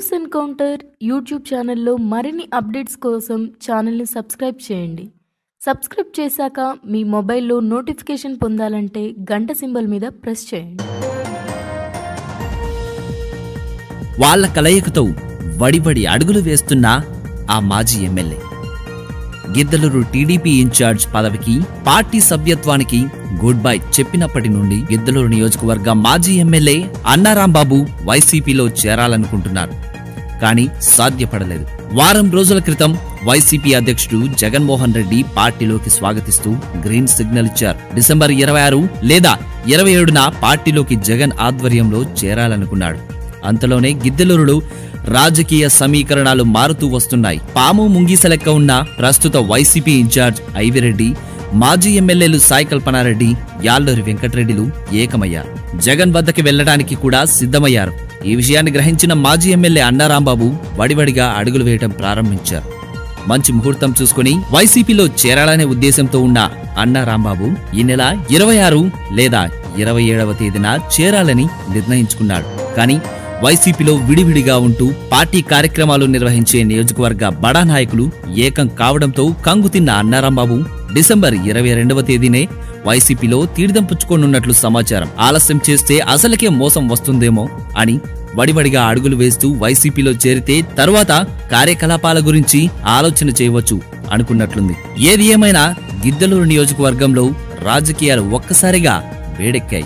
News encounter YouTube ఛానల్లో మరిన్ని updates కోసం ఛానల్ని సబ్స్క్రైబ్ చేయండి. సబ్స్క్రైబ్ చేశాక మీ మొబైల్లో నోటిఫికేషన్ పొందాలంటే గంట సింబల్ మీద ప్రెస్ చేయండి. వాళ్ళ కలయికతో వడివడి అడుగులు వేస్తున్న ఆ మాజీ ఎమ్మెల్యే. గిద్దలూరు టీడీపీ ఇన్ఛార్జ్ పదవికి పార్టీ సభ్యత్వానికి గుడ్ బై చెప్పినప్పటి నుండి గిద్దలూరు నియోజకవర్గ మాజీ ఎమ్మెల్యే అన్నారాంబాబు వైసీపీలో చేరాలనుకుంటున్నారు. కానీ సాధ్యపడలేదు. వారం రోజుల క్రితం వైసీపీ అధ్యక్షుడు జగన్మోహన్ రెడ్డి పార్టీలోకి స్వాగతిస్తూ గ్రీన్ సిగ్నల్ ఇచ్చారు. డిసెంబర్ ఇరవై ఆరు లేదా ఇరవై ఏడున పార్టీలోకి జగన్ ఆధ్వర్యంలో చేరాలనుకున్నాడు. అంతలోనే గిద్దెలూరుడు రాజకీయ సమీకరణాలు మారుతూ వస్తున్నాయి. పాము ముంగీస లెక్క ఉన్న ప్రస్తుత వైసీపీ ఇన్ఛార్జ్ ఐవిరెడ్డి మాజీ ఎమ్మెల్యేలు సాయి కల్పనారెడ్డి యాళ్ళూరి వెంకటరెడ్డిలు ఏకమయ్యారు. జగన్ వద్దకి వెళ్ళడానికి కూడా సిద్ధమయ్యారు. ఈ విషయాన్ని గ్రహించిన మాజీ ఎమ్మెల్యే అన్నారాంబాబు వడివడిగా అడుగులు వేయటం ప్రారంభించారు. మంచి ముహూర్తం చూసుకుని వైసీపీలో చేరాలనే ఉద్దేశంతో ఉన్న అన్నారాంబాబు ఈ నెల ఇరవై ఆరు లేదా ఇరవై ఏడవ తేదీన చేరాలని నిర్ణయించుకున్నాడు. కానీ వైసీపీలో విడివిడిగా ఉంటూ పార్టీ కార్యక్రమాలు నిర్వహించే నియోజకవర్గ బడా నాయకులు ఏకం కావడంతో కంగుతిన్న అన్నారాంబాబు డిసెంబర్ ఇరవై రెండవ తేదీనే వైసీపీలో తీర్థం పుచ్చుకోనున్నట్లు సమాచారం. ఆలస్యం చేస్తే అసలుకే మోసం వస్తుందేమో అని వడివడిగా అడుగులు వేస్తూ వైసీపీలో చేరితే తరువాత కార్యకలాపాల గురించి ఆలోచన చేయవచ్చు అనుకున్నట్లుంది. ఏది ఏమైనా గిద్దలూరు నియోజకవర్గంలో రాజకీయాలు ఒక్కసారిగా వేడెక్కాయి.